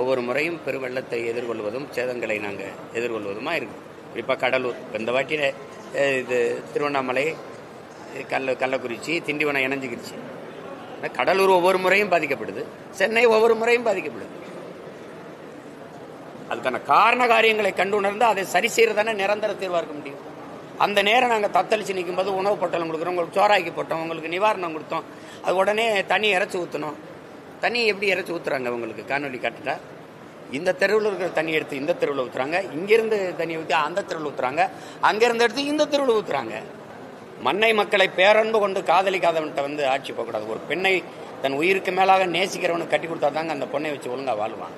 ஒவ்வொரு முறையும் பெருவெள்ளத்தை எதிர்கொள்வதும் சேதங்களை நாங்கள் எதிர்கொள்வதுமா இருக்கு. குறிப்பாக கடலூர் இப்போ இந்த வாட்டி இது திருவண்ணாமலை கள்ள கள்ளக்குறிச்சி திண்டிவனம் இணைஞ்சிக்கிருச்சு. கடலூர் ஒவ்வொரு முறையும் பாதிக்கப்படுது சென்னை ஒவ்வொரு முறையும் பாதிக்கப்படுது. அதுக்கான காரண காரியங்களை கண்டு உணர்ந்து அதை சரி செய்யறதானே நிரந்தர தீர்வாக இருக்க முடியும். அந்த நேரம் நாங்கள் தத்தளிச்சு நிற்கும்போது உணவு பொட்டலம் கொடுக்குறோம் உங்களுக்கு சோறாக்கி போட்டோம் உங்களுக்கு நிவாரணம் கொடுத்தோம் அது உடனே தண்ணி இறச்சி ஊற்றணும் தண்ணி எப்படி இறச்சி ஊற்றுறாங்க உங்களுக்கு? காணொலி காட்டுட்டா இந்த தெருவில் இருக்கிற தண்ணி எடுத்து இந்த தெருவில் ஊற்றுறாங்க இங்கேருந்து தண்ணி ஊற்றி அந்த தெருவில் ஊற்றுறாங்க அங்கேருந்து எடுத்து இந்த தெருவில் ஊற்றுறாங்க மண்ணை மக்களை பேரன்பு கொண்டு காதலிக்காதவன்கிட்ட வந்து ஆட்சி போகக்கூடாது. ஒரு பெண்ணை தன் உயிருக்கு மேலாக நேசிக்கிறவனுக்கு கட்டி கொடுத்தா தாங்க அந்த பொண்ணை வச்சு ஒழுங்கா வாழ்வான்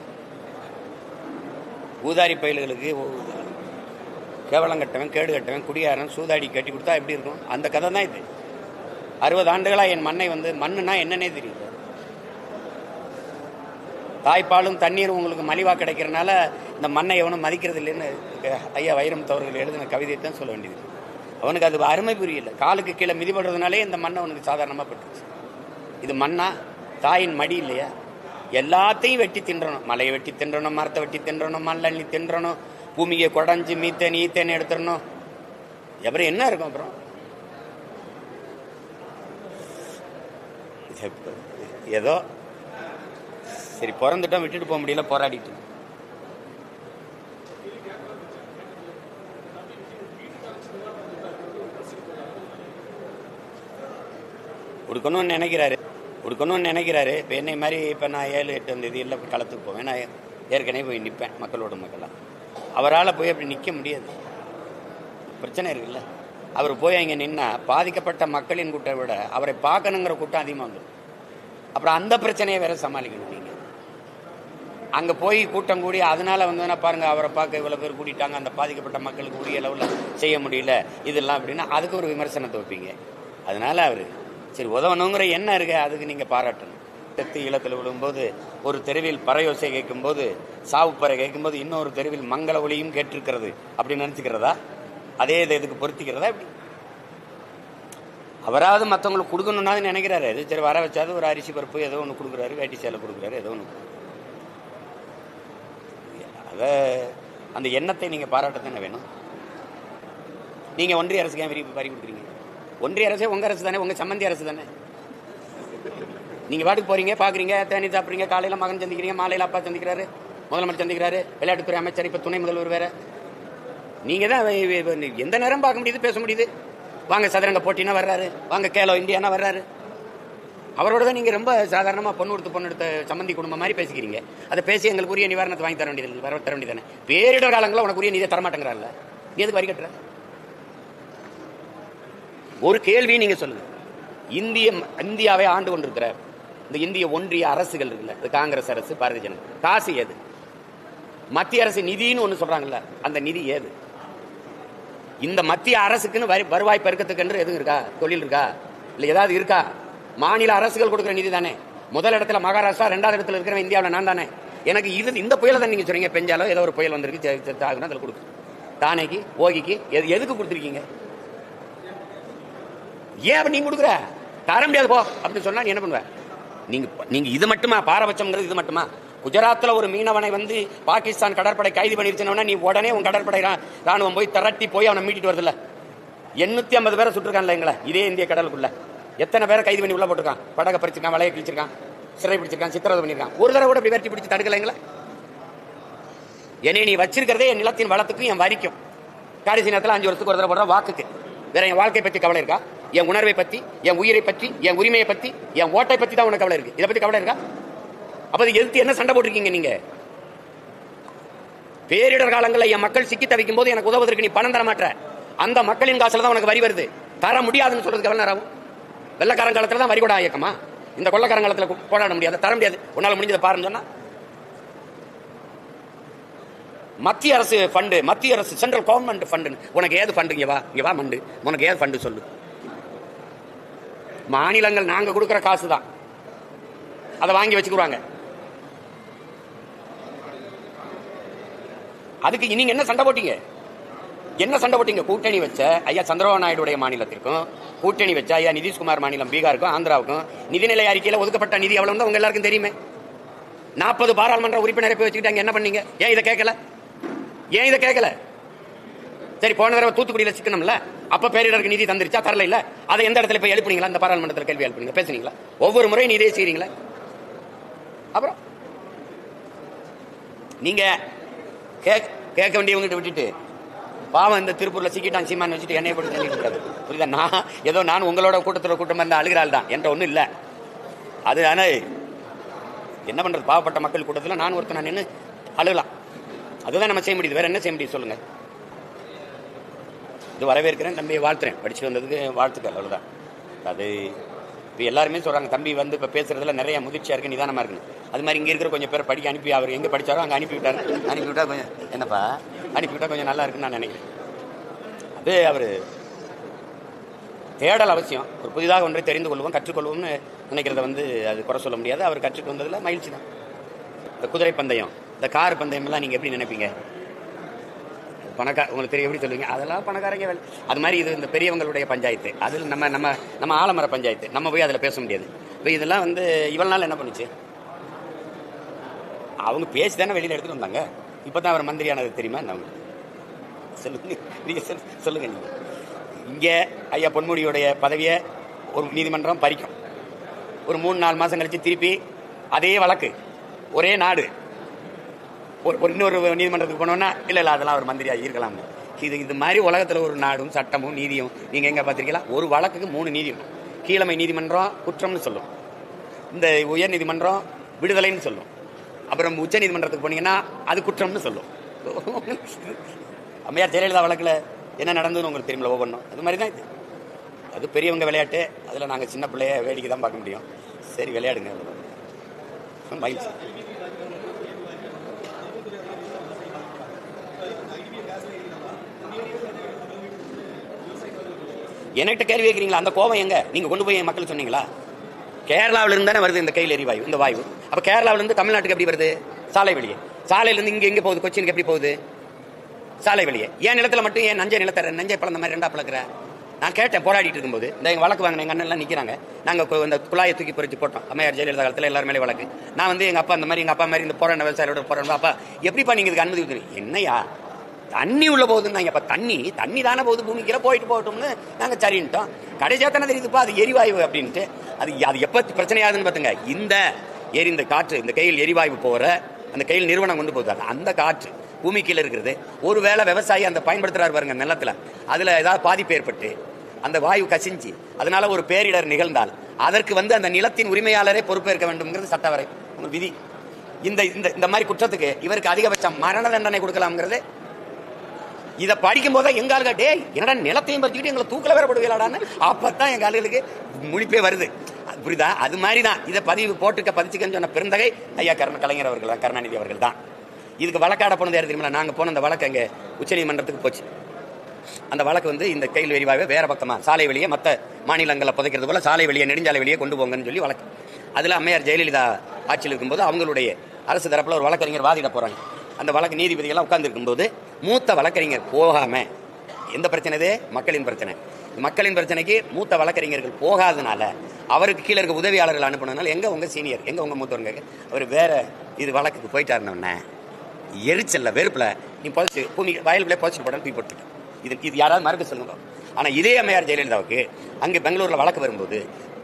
ஊதாரி பயில்களுக்கு கேவலம் கட்டவன் கேடு கட்டவன் குடியாரன் சூதாடி கட்டி கொடுத்தா எப்படி இருக்கும்? அந்த கதை தான் இது. அறுபது ஆண்டுகளாக என் மண்ணை வந்து மண்ணுனா என்னன்னே தெரியுது தாய்ப்பாலும் தண்ணீரும் உங்களுக்கு மலிவா கிடைக்கிறனால இந்த மண்ணை எவனும் மதிக்கிறது இல்லைன்னு ஐயா வைரமுத்து அவர்கள் எழுதின கவிதையை தான் சொல்ல வேண்டியது. அவனுக்கு அது அருமை புரியல. காலுக்கு கீழே மிதிபடுறதுனாலே இந்த மண்ணை அவனுக்கு சாதாரணமாக பட்டுச்சு இது மண்ணா? தாயின் மடி இல்லையா? எல்லாத்தையும் வெட்டி தின்றணும். மலையை வெட்டி தின்றணும் மரத்தை வெட்டி தின்றணும் மண்ணி தின்றணும் பூமியை குடஞ்சி மீத்தேன் ஈத்தேன் எடுத்துடணும். அப்புறம் என்ன இருக்கும் அப்புறம்? ஏதோ சரி பிறந்துட்டோம் விட்டுட்டு போக முடியல போராடிட்டு. கொடுக்கணும்னு நினைக்கிறாரு. கொடுக்கணும்னு நினைக்கிறாரு. இப்போ என்னை மாதிரி இப்போ நான் ஏழு எட்டு அந்த இது இல்லை களத்துக்கு போவேன். நான் ஏற்கனவே போய் நிற்பேன் மக்களோட மக்களாக அவரால் போய் அப்படி நிற்க முடியாது. பிரச்சனை இருக்குல்ல. அவர் போய் அங்கே நின்னா பாதிக்கப்பட்ட மக்களின் கூட்டம் விட அவரை பார்க்கணுங்கிற கூட்டம் அதிகமாக வந்துடும் அப்புறம் அந்த பிரச்சனையை வேற சமாளிக்கணும். அங்கே போய் கூட்டம் கூடி அதனால வந்து பாருங்க அவரை பார்க்க இவ்வளோ பேர் கூட்டிட்டாங்க அந்த பாதிக்கப்பட்ட மக்களுக்கு உரிய லெவலில் செய்ய முடியல இதெல்லாம் அப்படின்னா அதுக்கு ஒரு விமர்சனத்தை வைப்பீங்க. அதனால அவர் சரி உதவணுங்கிற எண்ணம் இருக்கு அதுக்கு நீங்கள் பாராட்டணும். தெத்து ஈழத்தில் விழும்போது ஒரு தெருவில் பறையோசை கேட்கும்போது சாவுப்பறை கேட்கும்போது இன்னொரு தெருவில் மங்கள ஒளியும் கேட்டிருக்கிறது அப்படின்னு நினச்சிக்கிறதா? அதே இதை இதுக்கு பொருத்திக்கிறதா இப்படி அவராவது மற்றவங்களுக்கு கொடுக்கணும்னாவது நினைக்கிறாரு. சரி வர வச்சாது ஒரு அரிசி பருப்பு ஏதோ ஒன்று கொடுக்குறாரு வேட்டி சேலை கொடுக்குறாரு ஏதோ ஒன்று அதை அந்த எண்ணத்தை நீங்கள் பாராட்டத்தானே வேணும்? நீங்கள் ஒன்றிய அரசுக்கு ஏன் வரி பறி கொடுக்குறீங்க? ஒன்றிய அரசே உங்கள் அரசு தானே உங்கள் சம்மந்தி அரசு தானே? நீங்கள் பாட்டுக்கு போகிறீங்க பார்க்குறீங்க தேனி சாப்பிட்றீங்க காலையில் மகன் சந்திக்கிறீங்க மாலையில் அப்பா சந்திக்கிறாரு முதலமைச்சர் சந்திக்கிறாரு விளையாட்டுத்துறை அமைச்சர் இப்போ துணை முதல்வர் வேற. நீங்கள் தான் எந்த நேரம் பார்க்க முடியுது பேச முடியுது? வாங்க சதுரங்க போட்டினா வர்றாரு வாங்க கேலோ இந்தியானா வர்றாரு. அவரோட தான் நீங்கள் ரொம்ப சாதாரணமாக பொண்ணு கொடுத்து பொண்ணு எடுத்த சம்மந்தி குடும்பம் மாதிரி பேசிக்கிறீங்க. அதை பேசி எங்களுக்கு உரிய நிவாரணத்தை வாங்கி தர வேண்டியது வர தர வேண்டியதானே பேரிடர் காலங்களில் உனக்கு உரிய நிதியை தரமாட்டேங்கிறான்ல நீ எதுக்கு வரி கட்டுற? ஒரு கேள்வி நீங்க சொல்லுங்க. இந்திய இந்தியாவை ஆண்டு கொண்டிருக்கிற இந்த இந்திய ஒன்றிய அரசுகள் இருக்குல்ல இது காங்கிரஸ் அரசு பாரதிய ஜனதா. காசு ஏது? மத்திய அரசு நிதின்னு ஒன்று சொல்றாங்கல்ல அந்த நிதி ஏது? இந்த மத்திய அரசுக்குன்னு வரி வருவாய் பெருக்கத்துக்கு எதுவும் இருக்கா? தொழில் இருக்கா? இல்ல ஏதாவது இருக்கா? மாநில அரசுகள் கொடுக்குற நிதி தானே? முதல் இடத்துல மகாராஷ்டிரா ரெண்டாவது இடத்துல இருக்கிற இந்தியாவில் நான் தானே? எனக்கு இது இந்த புயலை தான் நீங்க சொல்றீங்க? பெஞ்சாலோ ஏதோ ஒரு புயல் வந்திருக்கு அதில் கொடுக்கு தானேக்கு ஓகிக்கு எது எதுக்கு கொடுத்துருக்கீங்க? ஏன் அப்ப நீங்க கொடுக்குற? தர முடியாது போ. அப்படின்னு சொன்னா நீ என்ன பண்ணுவ? நீங்க நீங்க இது மட்டுமா? பாரபட்சம்ங்கிறது இது மட்டுமா? குஜராத்தில் ஒரு மீனவனை வந்து பாகிஸ்தான் கடற்படை கைது பண்ணிருச்சுன்னா நீ உடனே உன் கடற்படை ராணுவம் போய் திரட்டி போய் அவனை மீட்டிட்டு வருதுல்ல எண்ணூத்தி ஐம்பது பேரை சுட்டுருக்கான்ல எங்களை இதே இந்திய கடலுக்குள்ள. எத்தனை பேரை கைது பண்ணி உள்ள போட்டிருக்கான்? படகை பறிச்சிருக்கான் வலையை கிழிச்சிருக்கான் சிறை பிடிச்சிருக்கான் சித்திரவதை பண்ணிருக்கான். ஒரு தடவை கூட இப்படி வெட்டி பிடிச்சி தடுக்கலைங்களா என்னை நீ வச்சிருக்கிறதே என் நிலத்தின் வளத்துக்கும் என் வரிக்கும். கடைசி நேரத்தில் அஞ்சு வருஷத்துக்கு ஒரு தடவை போடுற வாக்குக்கு. வேற என் வாழ்க்கை பற்றி கவலை இருக்கா? என் உணர்வை பற்றி என் உயிரை பற்றி என் உரிமையை பற்றி என் ஓட்டை பற்றி தான் உனக்கு கவலை இருக்கு. இதை பற்றி கவலை இருக்கா? அப்போ எதிர்த்து என்ன சண்டை போட்டிருக்கீங்க நீங்க? பேரிடர் காலங்களில் என் மக்கள் சிக்கி தவிக்கும் போது எனக்கு உதவுவதற்கு நீ பணம் தர மாட்டேற அந்த மக்களின் காசில் தான் உனக்கு வரி வருது. தர முடியாதுன்னு சொல்றதுக்கு எவ்வளவு நேரம் வெள்ளக்காரங்காலத்தில் தான் வரிகொடா இயக்கமா? இந்த கொள்ளக்காரங்காலத்தில் போராட முடியாது தர முடியாது. உன்னால் முடிஞ்சதை பாருன்னு சொன்னா? மத்திய அரசு ஃபண்டு மத்திய அரசு சென்ட்ரல் கவர்மெண்ட் ஃபண்டு உனக்கு ஏது ஃபண்டு இங்கே வா இங்கே வா மண்டு. உனக்கு ஏது ஃபண்டு சொல்லு. மாநிலங்கள் நாங்கள் கொடுக்குற காசு தான் அதை வாங்கி வச்சுக்குவாங்க. அதுக்கு நீங்க என்ன சண்டை போட்டீங்க? என்ன சண்டை போட்டீங்க கூட்டணி வச்ச ஐயா சந்திரபாபு நாயுடைய மாநிலத்திற்கும் கூட்டணி வச்ச ஐயா நிதிஷ்குமார் மாநிலம் பீகாருக்கும் ஆந்திராவுக்கும் நிதிநிலை அறிக்கையில் ஒதுக்கப்பட்ட நிதி எவ்வளவு உங்க எல்லாருக்கும் தெரியுமே. நாற்பது பாராளுமன்ற உறுப்பினரை போய் வச்சுக்கிட்டாங்க என்ன பண்ணீங்க? ஏன் இதை கேட்கல? ஏன் இதை கேட்கல? சரி போன தடவை தூத்துக்குடியில் சிக்கணும்ல அப்ப பேரிடருக்கு நிதி தந்துருச்சா? தரல இல்ல. அதை எந்த இடத்துல போய் எழுப்புனீங்களா? அந்த பாராளுமன்றத்தில் கேள்வி எழுப்புனீங்க பேசுனீங்களா? ஒவ்வொரு முறையும் இதே செய்றீங்களா. அப்புறம்? நீங்க கேட்க கேட்க விட்டுட்டு பாவம் இந்த திருப்பூர்ல சிக்கிட்டான் சீமான் வச்சுட்டு என்னைய போட்டு தள்ளி கூடாது புரியுதா? நான் ஏதோ நான் உங்களோட கூட்டத்தில் கூட்டம் வந்து அழுகிறாள் தான். என்ற ஒன்றும் இல்லை. அது ஆனால் என்ன பண்றது? பாவப்பட்ட மக்கள் கூட்டத்தில் நான் ஒருத்தன் நின்று அழுகலாம். அதுதான் நம்ம செய்ய முடியுது. வேற என்ன செய்ய முடியும் சொல்லுங்க. இது வரவேற்கிறேன். தம்பியை வாழ்த்துறேன். படிச்சு வந்ததுக்கு வாழ்த்துக்கள். அவ்வளோதான் அது இப்போ எல்லாருமே சொல்கிறாங்க தம்பி வந்து இப்போ பேசுகிறதுல நிறைய முதிர்ச்சியாக இருக்கு நிதானமாக இருக்குது அது மாதிரி இங்கே இருக்கிற கொஞ்சம் பேர் படிக்க அனுப்பி அவர் எங்கே படித்தாரோ அங்கே அனுப்பி விட்டாரு. அனுப்பி விட்டா கொஞ்சம் என்னப்பா? அனுப்பிவிட்டால் கொஞ்சம் நல்லா இருக்குன்னு நான் நினைக்கிறேன். அது அவர் தேடல் அவசியம். ஒரு புதிதாக ஒன்றை தெரிந்து கொள்வோம் கற்றுக்கொள்வோம்னு நினைக்கிறத வந்து அது குறை சொல்ல முடியாது. அவர் கற்றுட்டு வந்ததில் மகிழ்ச்சி தான். இந்த குதிரை பந்தயம் இந்த கார் பந்தயம் எல்லாம் எப்படி நினைப்பீங்க? பணக்கார உங்களுக்கு தெரியும் எப்படி சொல்லுவீங்க? அதெல்லாம் பணக்காரங்க வேலை. அது மாதிரி இது இந்த பெரியவங்களுடைய பஞ்சாயத்து. அதில் நம்ம நம்ம நம்ம ஆலமர பஞ்சாயத்து. நம்ம போய் அதில் பேச முடியாது. இப்போ இதெல்லாம் வந்து இவ்வளோ நாள் என்ன பண்ணுச்சு? அவங்க பேசி தானே வெளியில் எடுத்துகிட்டு வந்தாங்க. இப்போ தான் அவர் மந்திரியானது தெரியுமா? நான் சொல்லுங்க. நீங்க சொல் சொல்லுங்க நீங்கள் இங்கே ஐயா பொன்முடியுடைய பதவியை ஒரு நீதிமன்றம் பறிக்கும். ஒரு மூணு நாலு மாதம் கழித்து திருப்பி அதே வழக்கு ஒரே நாடு ஒரு ஒரு இன்னொரு நீதிமன்றத்துக்கு போனோம்னா இல்லை இல்லை அதெல்லாம் ஒரு மந்திரியாக இருக்கலாம். இது இது மாதிரி உலகத்தில் ஒரு நாடும் சட்டமும் நீதியும் நீங்கள் எங்கே பாத்திருக்கீங்களா ஒரு வழக்குக்கு மூணு நீதி கீழமை நீதிமன்றம் குற்றம்னு சொல்லும். இந்த உயர் நீதிமன்றம் விடுதலைன்னு சொல்லும். அப்புறம் உச்ச நீதிமன்றத்துக்கு போனீங்கன்னா அது குற்றம்னு சொல்லும். அம்மையார் ஜெயலலிதா வழக்குல என்ன நடந்ததுன்னு உங்களுக்கு தெரியுமில்ல ஒவ்வொன்றும். அது மாதிரி தான் இது. அது பெரியவங்க விளையாட்டு அதில் நாங்கள் சின்ன பிள்ளைய வேடிக்கை தான் பார்க்க முடியும். சரி விளையாடுங்க. மகிழ்ச்சி என்கிட்ட கேள்வி கேட்குறீங்களா? அந்த கோவம் எங்க? நீங்க கொண்டு போய் என் மக்கள் சொன்னீங்களா? கேரளாவில இருந்து தானே வருது இந்த கையில் எரிவாயு இந்த வாயு? அப்ப கேரளாவில இருந்து தமிழ்நாட்டுக்கு எப்படி வருது? சாலை வழியே சாலையில இருந்து இங்க எங்க போகுது? கொச்சினுக்கு எப்படி போகுது? சாலை வழியே ஏன் நிலத்துல மட்டும் ஏன் நஞ்சை நிலத்தர நஞ்சை பழந்த மாதிரி ரெண்டா பழக்கிற நான் கேட்டேன் போராடிட்டு இருக்கும்போது. இந்த எங்க வழக்கு வாங்கின எங்க அண்ணன் எல்லாம் நிக்கிறாங்க. நாங்க இந்த குழாயை தூக்கி பறிச்சு போட்டோம். அம்மையார் ஜெயலலிதா காலத்துல எல்லாரும் மேலே வழக்கு. நான் வந்து எங்க அப்பா அந்த மாதிரி எங்க அப்பா மாதிரி இந்த போராட விவசாயியோட போராட அப்பா எப்படிப்பா நீங்கள் இதுக்கு அனுமதி கொடுக்குறீங்க? என்னையா தண்ணி உள்ள போகுதுன்னாங்க அப்ப தண்ணி தண்ணி தானே போகுது பூமிக்கிற போயிட்டு போகட்டும்னு நாங்க சரின்ட்டோம். கடைசியாக தானே தெரியுதுப்பா அது எரிவாயு அப்படின்ட்டு. அது அது எப்ப பிரச்சனையாதுன்னு பார்த்துங்க பாத்துங்க. இந்த எரி இந்த காற்று இந்த கையில் எரிவாயு போகிற அந்த கையில் நிறுவனம் கொண்டு போகுது. அந்த காற்று பூமி கீழே இருக்கிறது. ஒருவேளை விவசாயி அந்த பயன்படுத்துறாரு பாருங்க நிலத்துல. அதுல ஏதாவது பாதிப்பு ஏற்பட்டு அந்த வாயு கசிஞ்சு அதனால ஒரு பேரிடர் நிகழ்ந்தால் அதற்கு வந்து அந்த நிலத்தின் உரிமையாளரே பொறுப்பேற்க வேண்டும்ங்கிறது சட்டவரை விதி. இந்த இந்த இந்த மாதிரி குற்றத்துக்கு இவருக்கு அதிகபட்சம் மரண தண்டனை கொடுக்கலாம்ங்கிறது இதை படிக்கும் போது எங்க ஆளுங்க டே என்னடா நிலத்தையும் பறிச்சுக்கிட்டு எங்களை தூக்கல வேற போடுவீங்களாடான்னு? அப்பதான் எங்க ஆளுகளுக்கு முழிப்பே வருது. அது புரியுதா? அது மாதிரி தான் இதை பதிவு போட்டுக்க பதிச்சுக்கன்னு சொன்ன பெருந்தகை ஐயா கருண கலைஞர் அவர்கள் தான் கருணாநிதி அவர்கள் தான். இதுக்கு வழக்காட போனது யார் தெரியுமா? நாங்க போன அந்த வழக்கு அங்கே உச்சநீதிமன்றத்துக்கு போச்சு. அந்த வழக்கு வந்து இந்த கையில் விரிவாகவே வேற பக்கமா சாலை வழியே மற்ற மாநிலங்களில் புதைக்கிறது போல சாலை வழியை நெடுஞ்சாலை வழியே கொண்டு போங்கன்னு சொல்லி வழக்கு. அதில் அம்மையார் ஜெயலலிதா ஆட்சியில் இருக்கும்போது அவங்களுடைய அரசு தரப்பில் ஒரு வழக்கறிஞர் வாதிட போகிறாங்க அந்த வழக்கு நீதிபதிகள்லாம் உட்கார்ந்துருக்கும்போது மூத்த வழக்கறிஞர் போகாம எந்த பிரச்சனை இது? மக்களின் பிரச்சனை. மக்களின் பிரச்சனைக்கு மூத்த வழக்கறிஞர்கள் போகாதனால அவருக்கு கீழே இருக்க உதவியாளர்கள் அனுப்பினதுனால எங்க உங்க சீனியர் எங்க உங்க மூத்தவங்க அவர் வேற இது வழக்குக்கு போயிட்டாருன்னொன்னே எரிச்சல்ல வெறுப்பில் நீ புதைச்சி பூமி வயலுக்குள்ளே புதைச்சி போட தூக்கி போட்டுட்டேன் இது இது யாராவது மறுக்க சொல்லுங்க. ஆனால் இதே அம்மையார் ஜெயலலிதாவுக்கு அங்கே பெங்களூரில் வழக்கு வரும்போது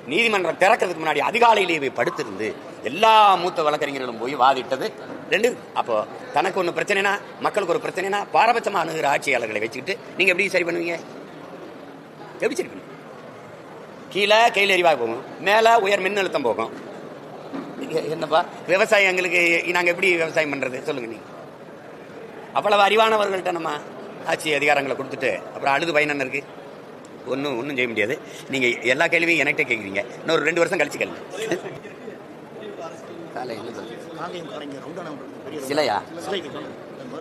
நீதிமன்றம் திறக்கிறதுக்கு முன்னாடி அதிகாலையிலேயே போய் படுத்திருந்து எல்லா மூத்த வழக்கறிஞர்களும் போய் வாதிட்டது ரெண்டு அப்போ தனக்கு ஒன்று பிரச்சனைனா மக்களுக்கு ஒரு பிரச்சனைனா பாரபட்சமாக அணுகிற ஆட்சியாளர்களை வச்சுக்கிட்டு நீங்கள் எப்படி சரி பண்ணுவீங்க? எப்படி சரி பண்ணுவீங்க? கீழே கையில் எரிவாக போகும் மேலே உயர் மின்னழுத்தம் போகும். என்னப்பா விவசாயம் எங்களுக்கு நாங்கள் எப்படி விவசாயம் பண்ணுறது சொல்லுங்கள் நீங்கள் அவ்வளவு அறிவானவர்கள்ட்ட நம்ம ஆட்சி அதிகாரங்களை கொடுத்துட்டு அப்புறம் அழுது பயன் இருக்கு? ஒன்றும் ஒன்றும் செய்ய முடியாது. நீங்கள் எல்லா கேள்வியும் என்கிட்ட கேட்குறீங்க இன்னொரு ரெண்டு வருஷம் கழிச்சு கேள்வி காங்கேயம் கலைஞர் ரவுண்டான பெரிய சிலையா? சிலை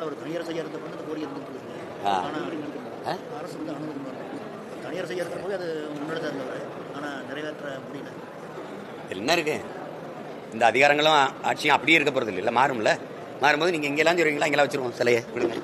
அவர் தனியார் செய்ய இருந்த பொழுது கோரி இருந்துட்டு? அரசு வந்து அனுமதி. தனியார் செய்ய இருக்கிற போது அது முன்னெடுத்த இருந்தவர் ஆனால் நிறைவேற்ற முடியல. என்ன இருக்கு? இந்த அதிகாரங்களும் ஆட்சியும் அப்படியே இருக்க போறது இல்லை மாறும்ல? மாறும்போது நீங்க இங்கெல்லாம் சொல்றீங்களா இங்கெல்லாம் வச்சிருவோம் சிலையை. விடுங்க.